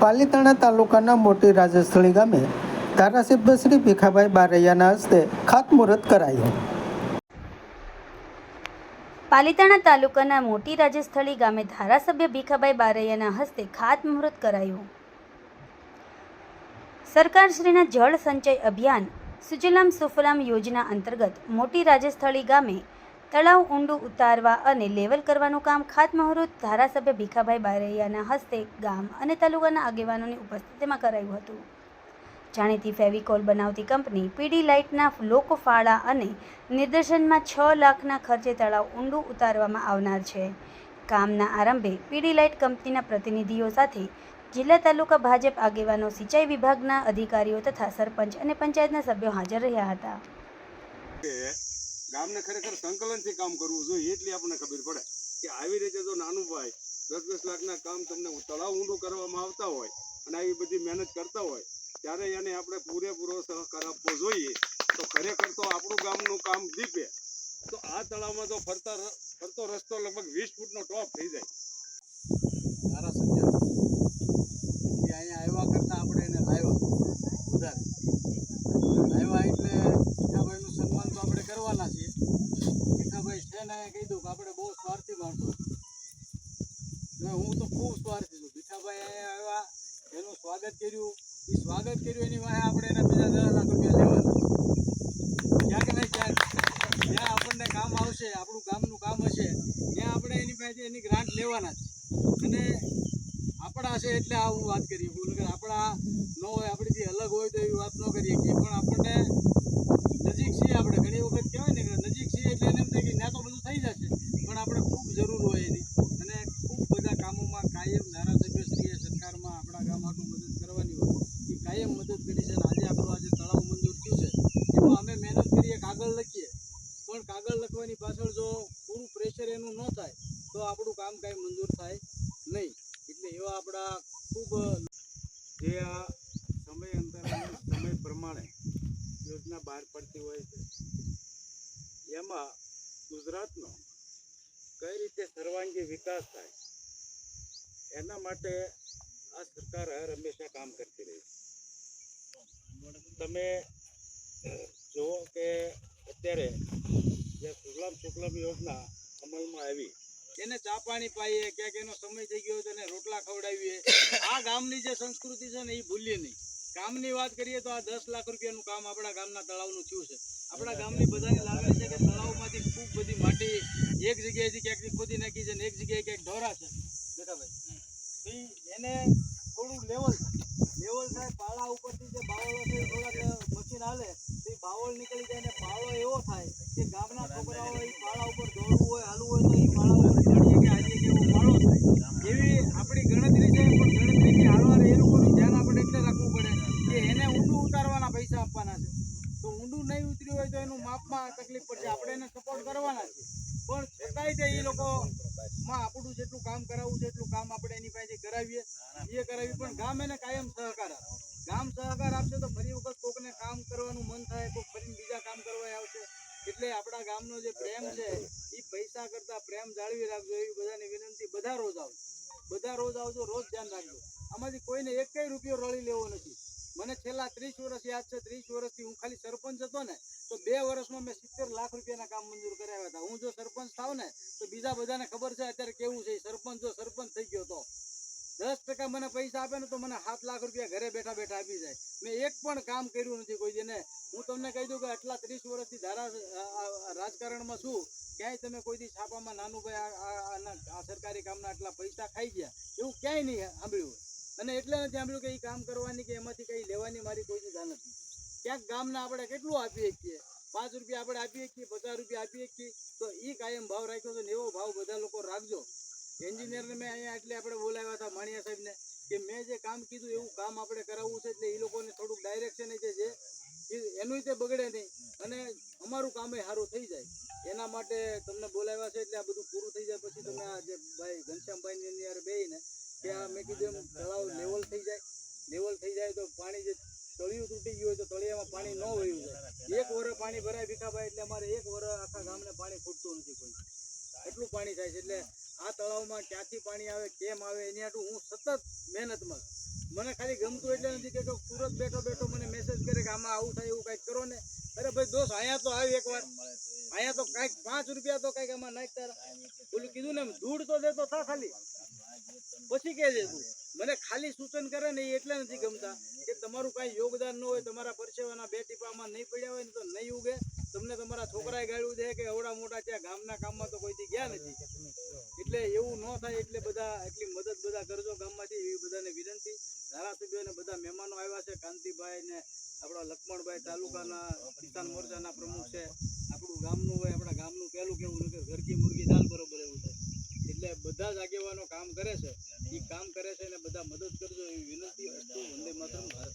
પાલીતાણા તાલુકાના મોટી રાજસ્થળી ગામે ધારાસભ્ય શ્રી ભીખાભાઈ બારૈયાના હસ્તે ખાતમુહૂર્ત કરાયું. પાલીતાણા તાલુકાના મોટી રાજસ્થળી ગામે ધારાસભ્ય ભીખાભાઈ બારૈયાના હસ્તે ખાતમુહૂર્ત કરાયું. સરકારશ્રીના જળ સંચય અભિયાન સુજલામ સુફલામ યોજના અંતર્ગત મોટી રાજસ્થળી ગામે તળાવ ઊંડું ઉતારવા અને લેવલ કરવાનું કામ ખાતમુહૂર્ત ધારાસભ્ય ભીખાભાઈ બારૈયાના હસ્તે ગામ અને તાલુકાના આગેવાનોની ઉપસ્થિતિમાં કરાયું હતું. જાણીતી ફેવિકોલ બનાવતી કંપની પીડી લાઇટના લોકો ફાળા અને નિદર્શનમાં છ લાખના ખર્ચે તળાવ ઊંડું ઉતારવામાં આવનાર છે. કામના આરંભે પીડી લાઇટ કંપનીના પ્રતિનિધિઓ સાથે જિલ્લા તાલુકા ભાજપ આગેવાનો સિંચાઈ વિભાગના અધિકારીઓ તથા સરપંચ અને પંચાયતના સભ્યો હાજર રહ્યા હતા. ગામને ખરેખર સંકલનથી કામ કરવું જોઈએ એટલી આપણને ખબર પડે કે આવી રીતે જો નાનું ભાઈ દસ દસ લાખના કામ તમને તળાવ ઊંડું કરવામાં આવતા હોય અને આવી બધી મહેનત કરતા હોય, ત્યારે એને આપણે પૂરેપૂરો સહકાર આપવો જોઈએ. તો ખરેખર તો આપણું ગામનું કામ દીપે. તો આ તળાવમાં તો ફરતા ફરતો રસ્તો લગભગ વીસ ફૂટનો ટોપ થઈ જાય. ધારાસભ્ય અહીંયા આવ્યા કરતાં આપણે એને લાવ્યા વધારે. લાવ્યા એટલે ભીખાભાઈનું સન્માન તો આપણે કરવાના છીએ. ભીખાભાઈ છે ને દઉં કે આપણે બહુ સ્વાર્થી માણસો હું તો ખૂબ સ્વાર્થી છું. ભીખાભાઈ અહીંયા આવ્યા, એનું સ્વાગત કર્યું. એ સ્વાગત કર્યું એની વાહે આપણે એના બીજા દસ લાખ રૂપિયા લેવાના. ક્યાંક ને ક્યાંક જ્યાં આપણને કામ આવશે, આપણું ગામનું કામ હશે, ત્યાં આપણે એની પાસે એની ગ્રાન્ટ લેવાના જ અને આપણા છે એટલે આ હું વાત કરીએ. બોલ કે આપણા ન હોય આપણીથી અલગ હોય તો એવી વાત ન કરીએ કે પણ આપણને નજીક છીએ આપણે. ઘણી વખત કહેવાય ને કે નજીક છીએ એટલે એને એમ થાય કે ના તો બધું થઈ જશે. પણ આપણે ખૂબ જરૂર હોય એની. અને ખૂબ બધા કામોમાં કાયમ ધારાસભ્યશ્રીએ સરકારમાં આપણા ગામ આટલું મદદ કરવાની હોય. એ કાયમ મદદ કરી છે. અને આજે આપણું આજે તળાવ મંજૂર થયું છે, એમાં અમે મહેનત કરીએ, કાગળ લખીએ. પણ કાગળ લખવાની પાછળ જો પૂરું પ્રેશર એનું ન થાય, તો આપણું કામ કાંઈ મંજૂર થાય આપણા ખૂબ જે આ સમય અંતર સમય પ્રમાણે યોજના બહાર પડતી હોય છે. એમાં ગુજરાતનો કઈ રીતે સર્વાંગી વિકાસ થાય, એના માટે આ સરકાર હર હંમેશા કામ કરતી રહી છે. તમે જુઓ કે અત્યારે જે સુજલામ સુફલામ યોજના અમલમાં આવી એને ચા પાણી પાઈએ, ક્યાંક એનો સમય થઈ ગયો તો એને રોટલા ખવડાવીએ. આ ગામની જે સંસ્કૃતિ છે ને એ ભૂલીએ નહીં. કામની વાત કરીએ તો આ દસ લાખ રૂપિયાનું કામ આપણા ગામના તળાવનું થયું છે. આપણા ગામની બધાને લાગે છે કે તળાવમાંથી ખૂબ બધી માટી એક જગ્યાએથી ક્યાંકથી ખોદી નાખી છે ને એક જગ્યાએ ક્યાંક ઢોરા છે. બેટાભાઈ એને થોડું લેવલ લેવલ થાય પાળા ઉપરથી જે બાવળો છે થોડાક મશીન હાલે, તો બાવળ નીકળી જાય ને પાળો એવો થાય કે ગામના છોકરાઓ એ પાળા ઉપર દોડવું હોય, હાલવું હોય તો એ પાળા ઉપર કે જેટલું કામ કરાવવું છે, એટલું કામ આપણે એની પાસે કરાવીએ. પણ ગામ એને કાયમ સહકાર આપે. ગામ સહકાર આપશે તો ફરી વખત કોકને કામ કરવાનું મન થાય, કોક ફરી બીજા કામ કરવા આવશે. એટલે આપણા ગામનો જે પ્રેમ છે એ પૈસા પ્રેમ જાળવી રાખજો, એવી બધાની વિનંતી. બધા રોજ આવજો બધા રોજ આવજો, રોજ ધ્યાન રાખજો. આમાંથી કોઈને એક કઈ રૂપિયો રળી લેવો નથી. મને છેલ્લા ત્રીસ વર્ષ યાદ છે, ત્રીસ વર્ષથી હું ખાલી સરપંચ હતો ને, તો બે વર્ષમાં મેં સિત્તેર લાખ રૂપિયાના કામ મંજૂર કરાવ્યા હતા. હું જો સરપંચ થાવ ને, તો બીજા બધાને ખબર છે અત્યારે કેવું છે. સરપંચ જો સરપંચ થઈ ગયો તો. દસ ટકા મને પૈસા આપે ને, તો મને સાત લાખ રૂપિયા ઘરે બેઠા બેઠા આપી જાય. મેં એક પણ કામ કર્યું નથી કોઈ દિને. હું તમને કહી દઉં કે આટલા ત્રીસ વર્ષથી ધારા રાજકારણમાં છું. ક્યાંય તમે કોઈ દી છાપામાં નાનું ભાઈ આ- સરકારી કામના આટલા પૈસા ખાઈ ગયા, એવું ક્યાંય નહીં સાંભળ્યું અને એટલે નથી સાંભળ્યું કે એ કામ કરવાની કે એમાંથી કંઈ લેવાની મારી કોઈ દી જાણ નથી. ક્યાંક ગામના આપણે કેટલું આપીએ છીએ? પાંચ રૂપિયા આપણે આપીએ છીએ, પચાસ રૂપિયા આપીએ છીએ. તો એ કાયમ ભાવ રાખ્યો છે ને એવો ભાવ બધા લોકો રાખજો. એન્જિનિયરને મેં અહીંયા એટલે આપણે બોલાવ્યા હતા માણિયા સાહેબને કે મેં જે કામ કીધું એવું કામ આપણે કરાવવું છે એટલે એ લોકોને થોડુંક ડાયરેક્શન જે છે એ એનું બગડે નહીં. અને અમારું કામ સારું થઈ જાય. એના માટે તમને બોલાવ્યા છે એટલે આ બધું પૂરું થઈ જાય. પછી તમે આ જે ભાઈ ઘનશ્યામભાઈની અંદર બેહીને કે આ મેં કીધું તળાવ લેવલ થઈ જાય. લેવલ થઈ જાય તો પાણી જે તળિયું તૂટી ગયું હોય તો તળિયામાં પાણી ન વહ્યું જાય. એક વર પાણી ભરાય ભીખાભાઈ એટલે અમારે એક વર આખા ગામને પાણી ખૂટતું નથી કોઈ. એટલું પાણી થાય છે. એટલે આ તળાવમાં ક્યાંથી પાણી આવે, કેમ આવે, એની હાટું હું સતત મહેનતમાં. મને ખાલી ગમતું એટલે નથી કે સુરત બેઠો બેઠો મને મેસેજ કરે કે આમાં આવું થાય એવું કંઈક કરો ને. અરે ભાઈ દોસ્ત, અહીંયા તો આવી એકવાર. અહીંયા તો કાંઈક પાંચ રૂપિયા તો કાંઈક આમાં નાખ તારા પેલું કીધું ને ધૂળ તો દેતો થા ખાલી. પછી કે છે તું? મને ખાલી સૂચન કરે ને એ એટલે નથી ગમતા. કે તમારું કાંઈ યોગદાન ન હોય, તમારા પરસેવાના બે ટીપામાં નહીં પડ્યા હોય ને તો નહીં ઉગે. તમને તમારા છોકરાએ ગાળ્યું દે કે એવડા મોટા ત્યાં ગામના કામમાં તો કોઈથી ગયા નથી. એટલે એવું ન થાય એટલે બધા એટલી મદદ બધા કરજો ગામમાંથી, એવી બધાને વિનંતી. ધારાસભ્યોને બધા મહેમાનો આવ્યા છે. કાંતિભાઈ ને આપણા લક્ષ્મણભાઈ તાલુકાના, કિસાન મોરચાના પ્રમુખ છે. આપણું ગામનું હોય, આપણા ગામનું પહેલું કેવું કે ઘરકી મુરગી મુર્ગી દાલ બરોબર એવું થાય. એટલે બધા જ આગેવાનો કામ કરે છે. એ કામ કરે છે અને બધા મદદ કરજો એવી વિનંતી. વસ્તુ વંદે માતરમ, ભારત